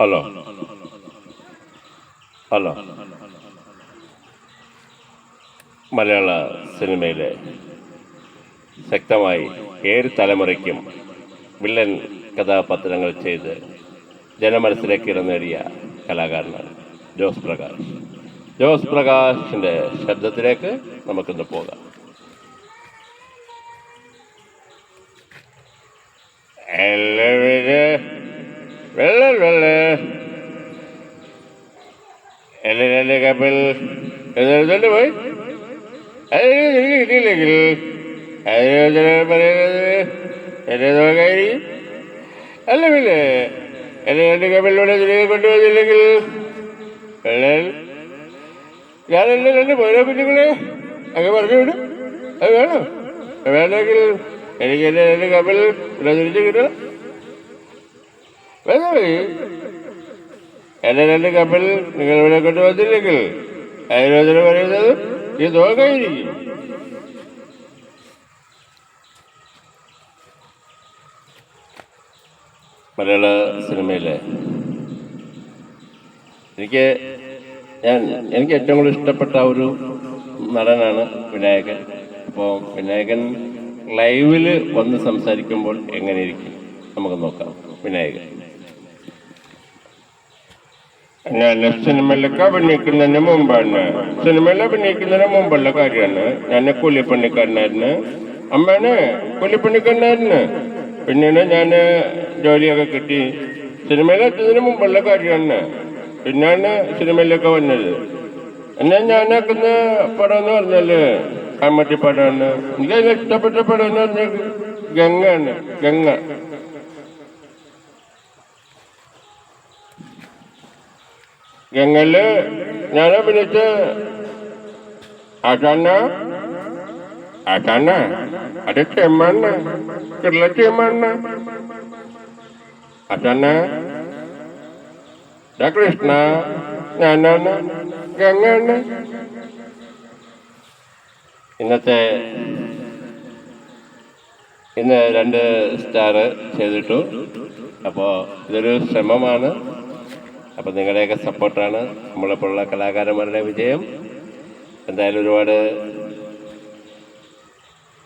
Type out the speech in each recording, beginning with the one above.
Hello hello മലയാള സിനിമയിലെ ശക്തമായി ഏഴ് തലമുറയ്ക്കും വില്ലൻ കഥാപാത്രങ്ങൾ ചെയ്ത് ജനമനസ്സിലേക്ക് ഇടം നേടിയ കലാകാരനാണ് ജോസ് പ്രകാശ്. ജോസ് പ്രകാശിന്റെ ശബ്ദത്തിലേക്ക് നമുക്കിന്ന് പോകാം. എല്ലാവരും വെള്ളം വെള്ളം. എന്നെ രണ്ട് കപ്പൽ എഴുതുന്നുണ്ട് പോയി. അതിന് എനിക്ക് കിട്ടിയില്ലെങ്കിൽ അതിന് പറയുന്നത് എന്നെ നോക്കായിരിക്കും അല്ല പിന്നെ എന്നെ രണ്ട് കപ്പലിലൂടെ തിരികെ കൊണ്ടുവന്നില്ലെങ്കിൽ വെള്ളൽ ഞാൻ എന്നെ രണ്ട് പോരാ കുഞ്ഞുങ്ങളെ അങ്ങ് പറഞ്ഞു വിടും. അത് വേണോ. വേണമെങ്കിൽ എനിക്ക് എന്റെ രണ്ട് കപ്പൽ ഇവിടെ തിരിച്ചു കിട്ടണം. എന്റെ രണ്ട് കപ്പൽ നിങ്ങൾ ഇവിടെ കൊണ്ടുവന്നില്ലെങ്കിൽ ആയുർവേദന പറയുന്നത് ഈ നോക്കായിരിക്കും മലയാള സിനിമയിലെ എനിക്ക് ഞാൻ എനിക്ക് ഏറ്റവും കൂടുതൽ ഇഷ്ടപ്പെട്ട ഒരു നടനാണ് വിനായകൻ. അപ്പോൾ വിനായകൻ ലൈവിൽ വന്ന് സംസാരിക്കുമ്പോൾ എങ്ങനെയിരിക്കും നമുക്ക് നോക്കാം. വിനായകൻ. ഞാൻ സിനിമയിലൊക്കെ അഭിനയിക്കുന്നതിന് മുമ്പാണ്. സിനിമയിൽ അഭിനയിക്കുന്നതിന് മുമ്പുള്ള കാര്യമാണ്. ഞാൻ കൂലിപ്പണിക്കാരനായിരുന്നു. അമ്മേനെ കൂലിപ്പണിക്കാരനായിരുന്നു. പിന്നീട് ഞാൻ ജോലിയൊക്കെ കിട്ടി. സിനിമയിലെത്തുന്നതിന് മുമ്പുള്ള കാര്യമാണ്. പിന്നാണ് സിനിമയിലൊക്കെ വന്നത്. എന്നെ ഞാനാക്കുന്ന പടം എന്ന് പറഞ്ഞാൽ കമ്മറ്റി പടമാണ്. എനിക്ക് ഇഷ്ടപ്പെട്ട പടം എന്ന് പറഞ്ഞാൽ ഗംഗാണ് ഗംഗ. ഗംഗയിൽ ഞാൻ അഭിനയിച്ച ആശാന ആശാന അത് ചെമ്മണ്ണ കിള്ള ആശാന ദാ കൃഷ്ണ ഞാനാണ് ഗംഗാണ്. ഇന്നത്തെ ഇന്ന് രണ്ട് സ്റ്റാർ ചെയ്തിട്ടു. അപ്പോൾ ഇതൊരു ശ്രമമാണ്. അപ്പം നിങ്ങളുടെയൊക്കെ സപ്പോർട്ടാണ്. നമ്മളെപ്പോലുള്ള കലാകാരന്മാരുടെ വിജയം. എന്തായാലും ഒരുപാട്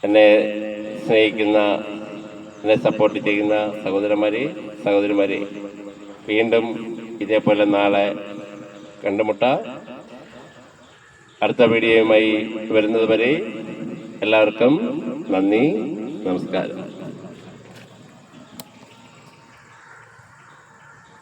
എന്നെ സ്നേഹിക്കുന്ന എന്നെ സപ്പോർട്ട് ചെയ്യുന്ന സഹോദരന്മാരെ സഹോദരിമാരെ വീണ്ടും ഇതേപോലെ നാളെ കണ്ടുമുട്ട. അടുത്ത വീഡിയോയുമായി വരുന്നത് വരെ എല്ലാവർക്കും നന്ദി നമസ്കാരം.